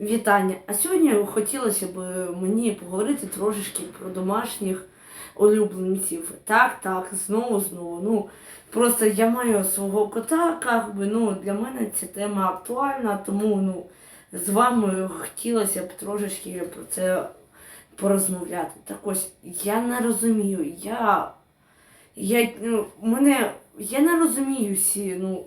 Вітання. А сьогодні хотілося б мені поговорити трошечки про домашніх улюбленців. Так, так, знову, знову. Ну, просто я маю свого кота, как би, ну, для мене ця тема актуальна, тому ну, з вами хотілося б трошечки про це порозмовляти. Так ось, я не розумію, я. Я, ну, мене, я не розумію всі, ну,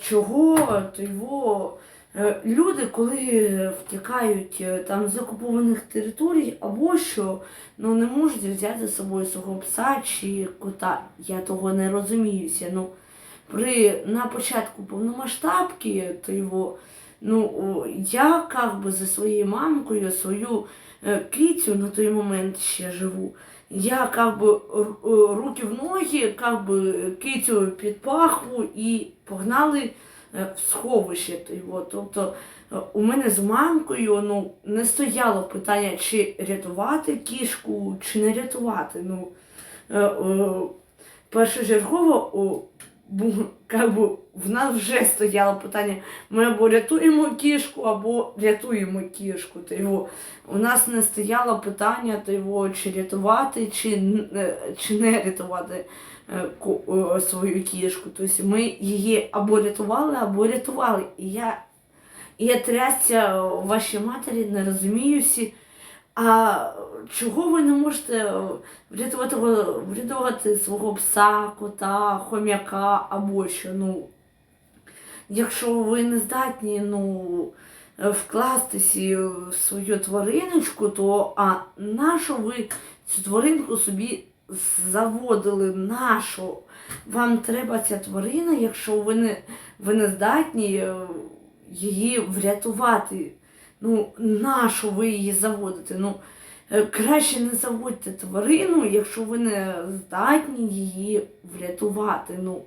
чого то його. Е, Люди, коли втікають е, там з окупованих територій або що, ну не можуть взяти з собою свого пса чи кота. Я того не розуміюся. Ну, при, на початку повномасштабки, то його, ну, я как би за своєю мамкою свою е, кицю на той момент ще живу. Я как би руки в ноги, как би кицю під пахву і погнали в сховище. Тобто е, у мене з мамкою ну, не стояло питання, чи рятувати кішку, чи не рятувати. Ну, е, е, першочергово о, как би, в нас вже стояло питання, ми або рятуємо кішку, або рятуємо кішку. То його. У нас не стояло питання, то його, чи рятувати, чи, е, чи не рятувати е, е, свою кішку. Тобто ми її або рятували, або рятували. І я, я трясся вашій матері, не розумію всі. А чого ви не можете е, врятувати, врятувати свого пса, кота, хом'яка або що? Ну, якщо ви не здатні ну, вкластися в свою твариночку, то а нащо ви цю тваринку собі заводили? Нащо? Вам треба ця тварина, якщо ви не, ви не здатні е, її врятувати. Ну, нащо ви її заводите? Ну, е, краще не заводьте тварину, якщо ви не здатні її врятувати. Ну,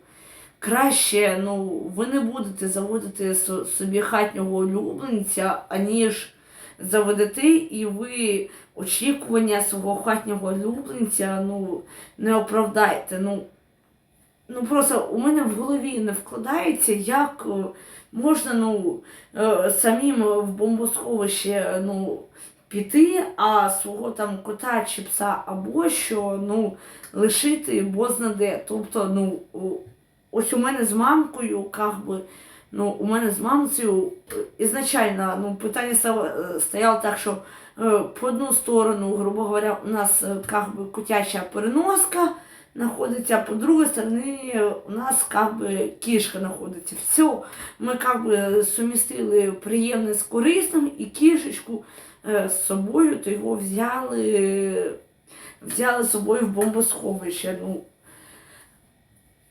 краще, ну, ви не будете заводити собі хатнього улюбленця, аніж заведете, і ви очікування свого хатнього улюбленця ну, не оправдаєте. Ну, ну просто у мене в голові не вкладається, як е, можна ну, е, самим в бомбосховище ну, піти, а свого там кота чи пса або що ну, лишити бозна де. Тобто, ну, ось у мене з мамкою, как би, ну, у мене з мамцею е, ізначально ну, питання е, стояло так, що е, по одну сторону, грубо говоря, у нас е, как би, котяча переноска знаходиться, по другой стороні е, у нас как би, кішка знаходиться. Все, ми как би, сумістили приємне з корисним і кішечку з собою, то його взяли, взяли з собою в бомбосховище. Ну,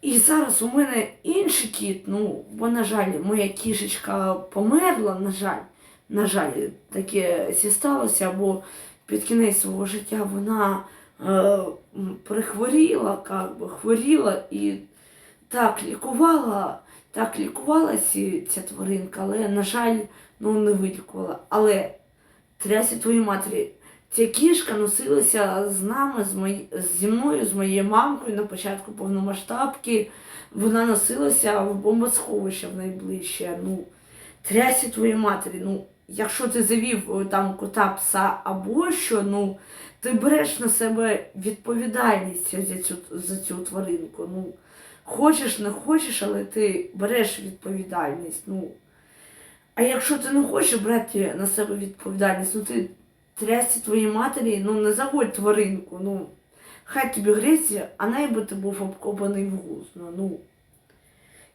і зараз у мене інший кіт, ну, бо, на жаль, моя кішечка померла, на жаль, на жаль, таке сі сталося, бо під кінець свого життя вона прихворіла, как би, хворіла і так лікувала, так лікувалася ця тваринка, але, на жаль, ну, не вилікувала. Але трясі твоїй матері. Ця кішка носилася з нами, з мої... зі мною, з моєю мамкою на початку повномасштабки. Вона носилася в бомбосховище в найближче. Ну, трясі твоїй матері. Ну, якщо ти завів е, там кота, пса або що, ну, ти береш на себе відповідальність за цю, за цю тваринку. Ну, хочеш, не хочеш, але ти береш відповідальність. Ну, а якщо ти не хочеш брати на себе відповідальність, ну ти трясці твоїй матері, ну не заводь тваринку, ну хай тобі греться, а найби ти був обкопаний в гузно. Ну,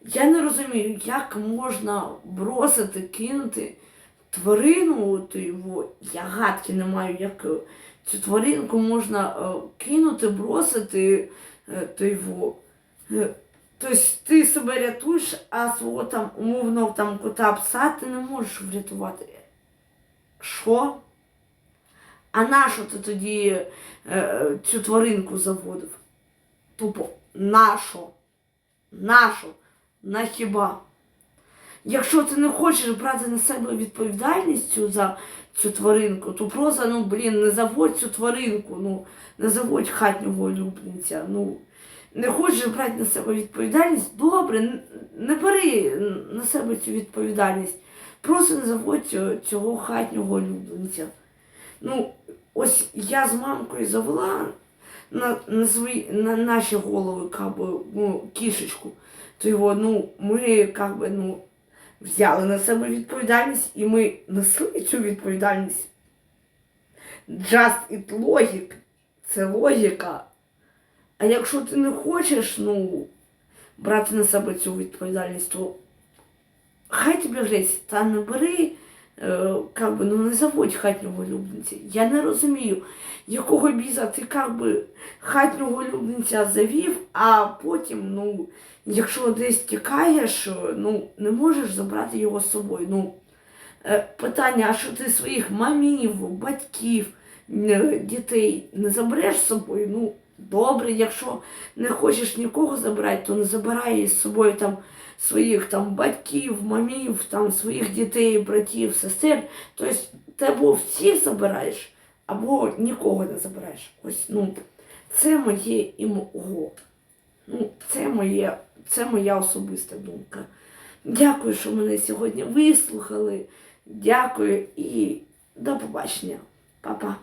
я не розумію, як можна бросити, кинути тварину, то його, я гадки не маю, як е, цю тваринку можна е, кинути, бросити, е, то його. Тобто ти себе рятуєш, а свого там умовно там кота пса ти не можеш врятувати. Що? А нащо ти тоді е, цю тваринку заводив? Тупо, нащо? Нащо? На хіба? Якщо ти не хочеш брати на себе відповідальність за цю тваринку, то просто, ну, блін, не заводь цю тваринку, ну, не заводь хатнього улюбленця. Ну, не хочеш брати на себе відповідальність, добре, не бери на себе цю відповідальність. Просто не заводь цього хатнього улюбленця. Ну, ось я з мамкою завела на, на, свої, на наші голови как би, ну, кішечку. То його, ну, ми как би, ну, взяли на себе відповідальність і ми несли цю відповідальність. Just it logic. Це логіка. А якщо ти не хочеш, ну, брати на себе цю відповідальність, то хай тобі грець, та не бери, как би, ну не заводь хатнього улюбленця. Я не розумію, якого біза ти как би, хатнього улюбленця завів, а потім, ну, якщо десь тікаєш, е, ну, не можеш забрати його з собою. Ну, е, питання, а що ти своїх мамів, батьків, е, дітей не забереш з собою? Ну, добре, якщо не хочеш нікого забирати, то не забирай з собою там своїх там батьків, мамів, там своїх дітей, братів, сестер. Тобто ти або всіх забираєш, або нікого не забираєш. Ось ну це моє і. Ну, це моє, це моя особиста думка. Дякую, що мене сьогодні вислухали. Дякую і до побачення. Па-па.